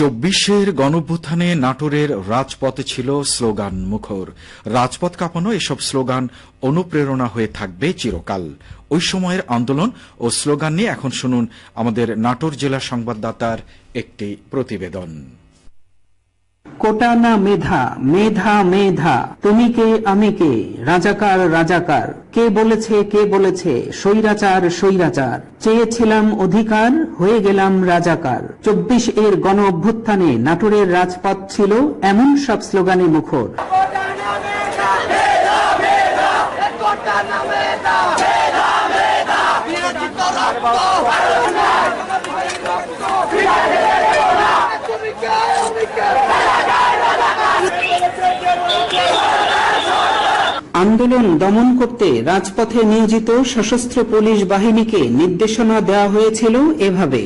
চব্বিশের গণভ্যুত্থানে নাটোরের রাজপথে ছিল স্লোগান মুখর। রাজপথ কাঁপানো এসব স্লোগান অনুপ্রেরণা হয়ে থাকবে চিরকাল। ওই সময়ের আন্দোলন ও স্লোগান নিয়ে এখন শুনুন আমাদের নাটোর জেলা সংবাদদাতার একটি প্রতিবেদন। কোটা না মেধা মেধা মেধা, তুমি কে, আমি কে, রাজাকার রাজাকার। কে বলেছে কে বলেছে? স্বৈরাচার স্বৈরাচার। চেয়েছিলাম অধিকার, হয়ে গেলাম রাজাকার। চব্বিশ এর গণ অভ্যুত্থানে নাটোরের রাজপথ ছিল এমন সব স্লোগানে মুখর। আন্দোলন দমন করতে রাজপথে নিয়োজিত সশস্ত্র পুলিশ বাহিনীকে নির্দেশনা দেওয়া হয়েছিল এভাবে।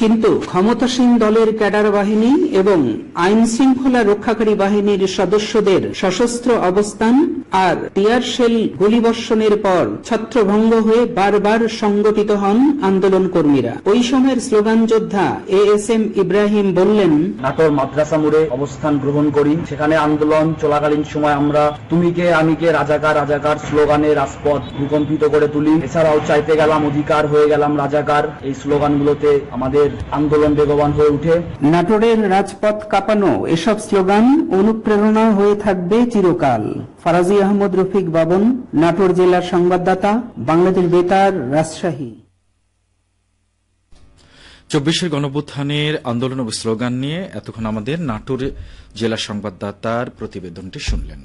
কিন্তু ক্ষমতাসীন দলের ক্যাডার বাহিনী এবং আইন শৃঙ্খলা রক্ষাকারী বাহিনীর সদস্যদের সশস্ত্র অবস্থান আর টিয়ার শেল গুলিবর্ষণের পর ছত্রভঙ্গ হয়ে বারবার সংগঠিত হন আন্দোলন কর্মীরা ওই সময়ের স্লোগান যোদ্ধা এ এস এম ইব্রাহিম বললেন নাটোর মাদ্রাসা মোড়ে অবস্থান গ্রহণ করি। সেখানে আন্দোলন চলাকালীন সময় আমরা তুমি কে আমি কে রাজাকার রাজাকার স্লোগানে রাজপথ ভূকম্পিত করে তুলি। এছাড়াও চাইতে গেলাম অধিকার হয়ে গেলাম রাজাকার। এই স্লোগানগুলোতে আমাদের আন্দোলন বেগবান হয়ে উঠে। নাটোরের রাজপথ কাঁপানো এসব স্লোগান অনুপ্রেরণা হয়ে থাকবে চিরকাল। ফারাজি আহমদ রফিক বাবন, নাটোর জেলার সংবাদদাতা, বাংলাদেশ বেতার, রাজশাহী। চব্বিশের গণভ্যুত্থানের আন্দোলন ও স্লোগান নিয়ে এতক্ষণ আমাদের নাটোর জেলা সংবাদদাতার প্রতিবেদনটি শুনলেন।